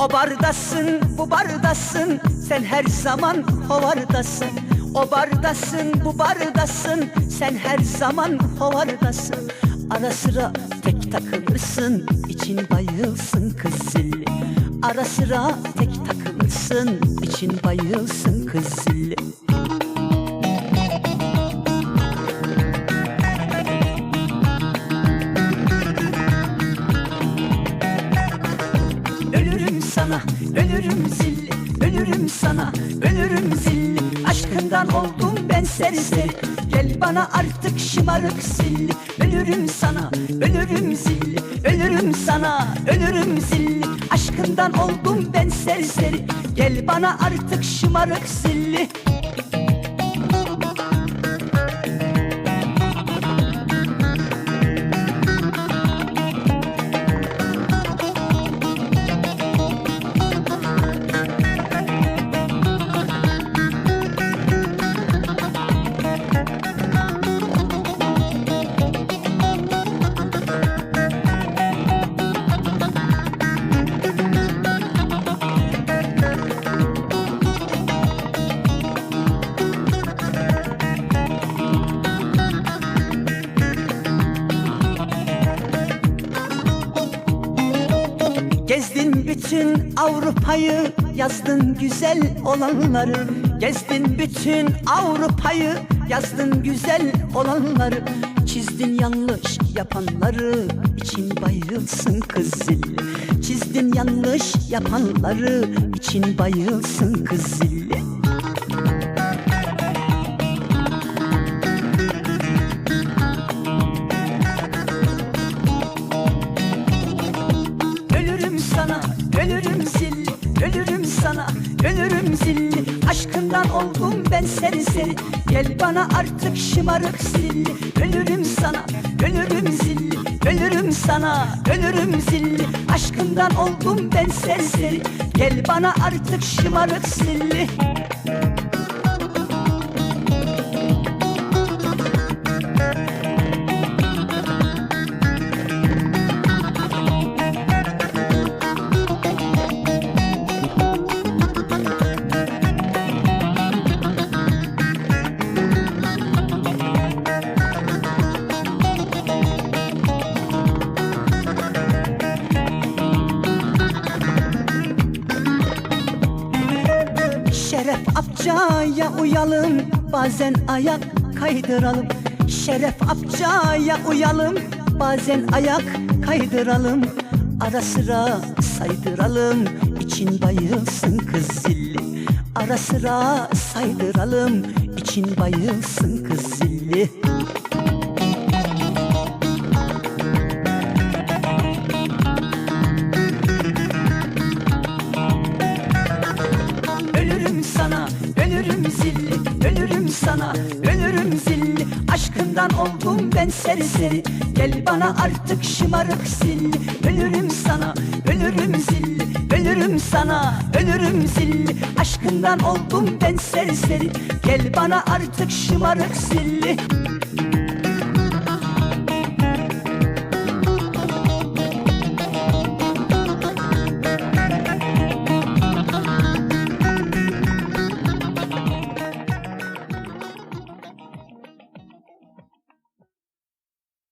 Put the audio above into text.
O bardasın, bu bardasın, sen her zaman hovardasın. O bardasın, bu bardasın, sen her zaman hovardasın. Ara sıra tek takılırsın, için bayılsın kız zilli. Ara sıra tek takılırsın, için bayılsın kız zilli. Aşkından oldum ben serseri Gel bana artık şımarık zilli Ölürüm sana, ölürüm zilli Ölürüm sana, ölürüm zilli Aşkından oldum ben serseri Gel bana artık şımarık zilli Gezdin bütün Avrupa'yı Yazdın güzel olanları. Gezdin bütün Avrupa'yı Yazdın güzel olanları. Çizdin yanlış yapanları için bayılsın kız zilli Çizdin yanlış yapanları için bayılsın kız zilli Aşkından oldum ben seri seri Gel bana artık şımarık zilli. Ölürüm sana, ölürüm zilli. Ölürüm sana, ölürüm zilli. Aşkından oldum ben seri seri Gel bana artık şımarık zilli Şeref Apça'ya uyalım. Bazen ayak kaydıralım. Şeref Apça'ya uyalım. Bazen ayak kaydıralım. Ara sıra saydıralım. İçin bayılsın kız zilli. Ara sıra saydıralım. İçin bayılsın kız zilli Aşkından oldum ben seri Gel bana artık şımarık zilli Ölürüm sana, ölürüm zilli Ölürüm sana, ölürüm zilli Aşkından oldum ben seri Gel bana artık şımarık zilli